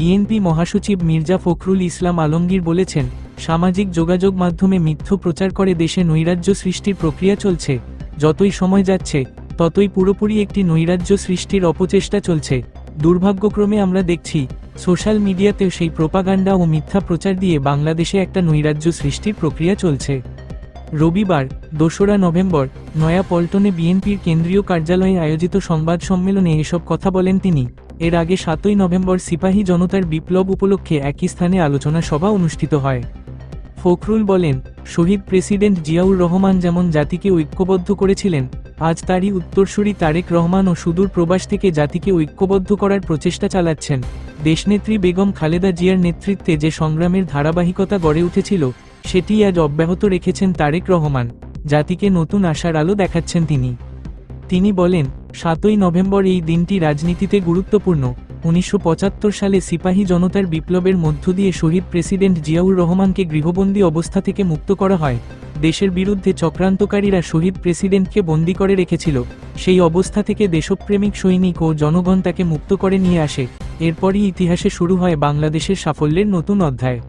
BNP মহাসচিব মির্জা ফখরুল ইসলাম আলমগীর বলেছেন, সামাজিক যোগাযোগ মাধ্যমে মিথ্য প্রচার করে দেশে নৈরাজ্য সৃষ্টির প্রক্রিয়া চলছে। যতই সময় যাচ্ছে, ততই পুরোপুরি একটি নৈরাজ্য সৃষ্টির অপচেষ্টা চলছে। দুর্ভাগ্যক্রমে আমরা দেখছি, সোশ্যাল মিডিয়াতেও সেই প্রোপাগান্ডা ও মিথ্যা প্রচার দিয়ে বাংলাদেশে একটা নৈরাজ্য সৃষ্টির প্রক্রিয়া চলছে। রবিবার, দোসরা নভেম্বর নয়াপল্টনে বিএনপির কেন্দ্রীয় কার্যালয়ে আয়োজিত সংবাদ সম্মেলনে এসব কথা বলেন তিনি। এর আগে সাতই নভেম্বর সিপাহী জনতার বিপ্লব উপলক্ষে একই স্থানে আলোচনা সভা অনুষ্ঠিত হয়। ফখরুল বলেন, শহীদ প্রেসিডেন্ট জিয়াউর রহমান যেমন জাতিকে ঐক্যবদ্ধ করেছিলেন, আজ তারই উত্তরসূরি তারেক রহমান ও সুদূর প্রবাস থেকে জাতিকে ঐক্যবদ্ধ করার প্রচেষ্টা চালাচ্ছেন। দেশনেত্রী বেগম খালেদা জিয়ার নেতৃত্বে যে সংগ্রামের ধারাবাহিকতা গড়ে উঠেছিল সেটি আজ অব্যাহত রেখেছেন তারেক রহমান, জাতিকে নতুন আশার আলো দেখাচ্ছেন তিনি। তিনি বলেন, সাতই নভেম্বর এই দিনটি রাজনীতিতে গুরুত্বপূর্ণ, উনিশশো পঁচাত্তর সালে সিপাহী জনতার বিপ্লবের মধ্য দিয়ে শহীদ প্রেসিডেন্ট জিয়াউর রহমানকে গৃহবন্দী অবস্থা থেকে মুক্ত করা হয়। দেশের বিরুদ্ধে চক্রান্তকারীরা শহীদ প্রেসিডেন্টকে বন্দী করে রেখেছিল, সেই অবস্থা থেকে দেশপ্রেমিক সৈনিক ও জনগণ তাকে মুক্ত করে নিয়ে আসে। এরপরই ইতিহাসে শুরু হয় বাংলাদেশের সাফল্যের নতুন অধ্যায়।